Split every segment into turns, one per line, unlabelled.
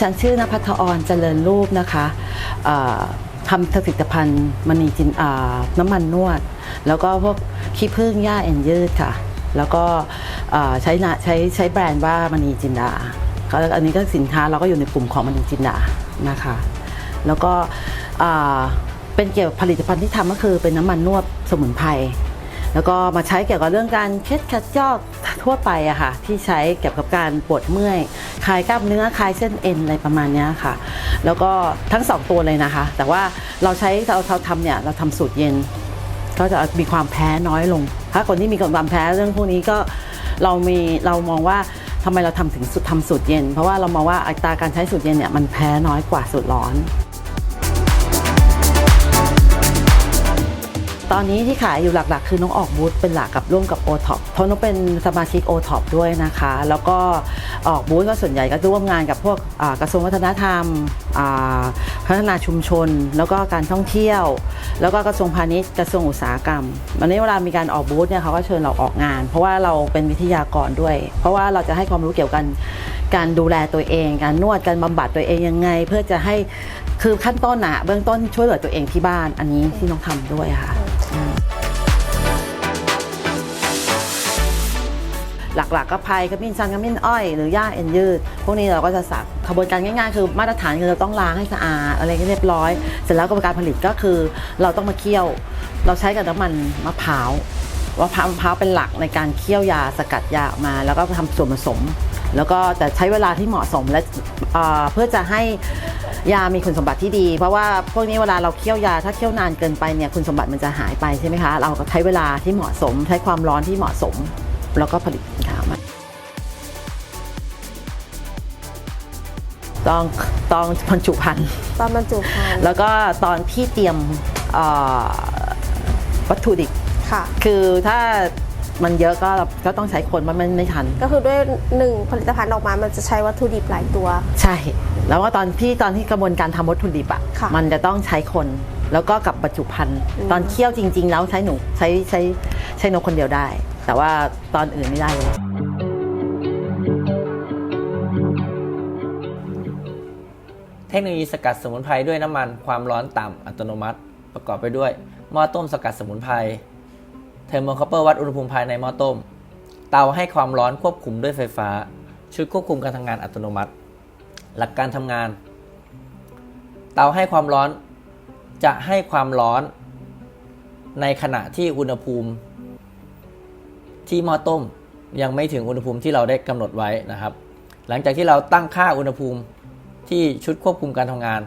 ฉันชื่อนภัทรออนเจริญรูปนะคะทำผลิตภัณฑ์มณีจินน้ำมันนวด แล้วก็พวกขี้ผึ้งหญ้าเอ็นยืดค่ะ แล้วก็ใช้ใช้ใช้แบรนด์ว่ามณีจินดาก็อันนี้ก็สินค้าเราก็อยู่ในกลุ่มของมณีจินดานะคะ แล้วก็เป็นเกี่ยวกับผลิตภัณฑ์ที่ทำก็คือเป็นน้ำมันนวดสมุนไพร แล้วก็มาใช้เกี่ยวกับเรื่องการเคล็ดขัดยอกทั่วไปอะค่ะที่ใช้เกี่ยวกับการปวดเมื่อยคลายกล้ามเนื้อคลายเส้นเอ็นอะไรประมาณนี้ค่ะ แล้วก็ทั้งสองตัวเลยนะคะ แต่ว่าเราใช้เราเราทำเนี่ยเราทำสูตรเย็น ก็จะมีความแพ้น้อยลง ถ้าคนที่มีความแพ้เรื่องพวกนี้ก็เรามีเรามองว่าทำไมเราทำถึงสูตรทำสูตรเย็น เพราะว่าเรามองว่าอัตราการใช้สูตรเย็นเนี่ยมันแพ้น้อยกว่าสูตรร้อน ตอนนี้ที่ขายอยู่หลักๆ คือน้องออกบูธเป็นหลักกับร่วมกับ o t o p เพราะน้องเป็นสมาชิก o t o p ด้วยนะคะ แล้วก็ออกบูธก็ส่วนใหญ่ก็ร่วมงานกับพวกกระทรวงวัฒนธรรมพัฒนาชุมชน แล้วก็การท่องเที่ยว แล้วก็กระทรวงพาณิชย์กระทรวงอุตสาหกรรมวันนี้เวลามีการออกบูธเนี่ยเขาก็เชิญเราออกงาน เพราะว่าเราเป็นวิทยากรด้วย เพราะว่าเราจะให้ความรู้เกี่ยวกับการดูแลตัวเอง การนวดการบำบัดตัวเองยังไง เพื่อจะให้คือขั้นต้นอะเบื้องต้นช่วยเหลือตัวเองที่บ้านอันนี้ที่น้องทำด้วยค่ะ หลักๆก็พายขมิ้นชันขมิ้นอ้อยหรือหญ้าเอ็นยืด พวกนี้เราก็จะสักขบวนการง่ายๆ คือมาตรฐานคือเราต้องล้างให้สะอาดอะไรให้เรียบร้อย เสร็จแล้วกระบวนการผลิตก็คือเราต้องมาเคี่ยว เราใช้กับน้ำมันมะพร้าวมะพร้าวมะพร้าวเป็นหลักในการเคี่ยวยาสกัดยาออกมา แล้วก็ทำส่วนผสม แล้วก็แต่ใช้เวลาที่เหมาะสมและเเพื่อจะให้ ยามีคุณสมบัติที่ดี เพราะว่าพวกนี้เวลาเราเคี่ยวยาถ้าเคี่ยวนานเกินไปเนี่ยคุณสมบัติมันจะหายไปใช่ไหมคะ เราก็ใช้เวลาที่เหมาะสม ใช้ความร้อนที่เหมาะสม แล้วก็ผลิตสินค้าออกมาต้องต้องบรรจุภัณฑ์
ตอนบรรจุภัณฑ์
แล้วก็ตอนที่เตรียมเอ่อวัตถุดิบ
ค่ะ
คือถ้า มันเยอะก็ก็ต้องใช้คนมันไม่ไม่ทัน
ก็คือด้วยหนึ่งผลิตภัณฑ์ออกมา มันจะใช้วัตถุดิบหลายตัว
ใช่ แล้วก็ตอนที่ตอนที่กระบวนการทำวัตถุดิบอะ
ค่ะ
มันจะต้องใช้คน แล้วก็กับบรรจุภัณฑ์
อืม
ตอนเคี่ยวจริง ๆ แล้วใช้หนูใช้ใช้ใช้นกคนเดียวได้ แต่ว่าตอนอื่นไม่ได้เลย
เทคโนโลยีสกัดสมุนไพรด้วยน้ำมันความร้อนต่ำอัตโนมัติ ประกอบไปด้วยหม้อต้มสกัดสมุนไพร เทอร์โมคอปเปอร์วัดอุณหภูมิภายในหม้อต้ม เตาให้ความร้อนควบคุมด้วยไฟฟ้า ชุดควบคุมการทำงานอัตโนมัติ หลักการทำงาน เตาให้ความร้อนจะให้ความร้อนในขณะที่อุณหภูมิที่หม้อต้มยังไม่ถึงอุณหภูมิที่เราได้กำหนดไว้นะครับ หลังจากที่เราตั้งค่าอุณหภูมิที่ชุดควบคุมการทำงาน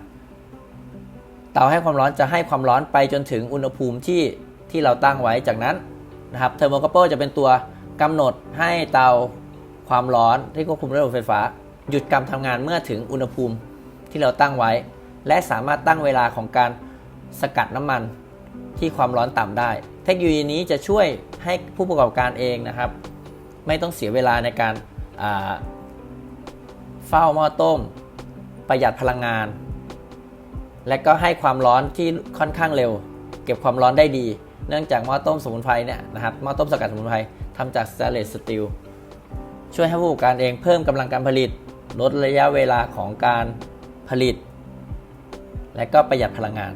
เตาให้ความร้อนจะให้ความร้อนไปจนถึงอุณหภูมิที่ที่เราตั้งไว้จากนั้น นะครับเทอร์โมคอปเปอร์จะเป็นตัวกำหนดให้เตาความร้อนที่ควบคุมด้วยระบบไฟฟ้า หยุดการทำงานเมื่อถึงอุณหภูมิที่เราตั้งไว้ และสามารถตั้งเวลาของการสกัดน้ำมันที่ความร้อนต่ำได้ เทคโนโลยีนี้จะช่วยให้ผู้ประกอบการเองนะครับ ไม่ต้องเสียเวลาในการเฝ้าหม้อต้ม ประหยัดพลังงาน และก็ให้ความร้อนที่ค่อนข้างเร็ว เก็บความร้อนได้ดี เนื่องจากหม้อต้มสมุนไพรเนี่ยนะครับหม้อต้มสกัดสมุนไพรทำจากสแตนเลสสตีลช่วยให้ผู้ประกอบการเองเพิ่มกำลังการผลิต ลดระยะเวลาของการผลิต และก็ประหยัดพลังงาน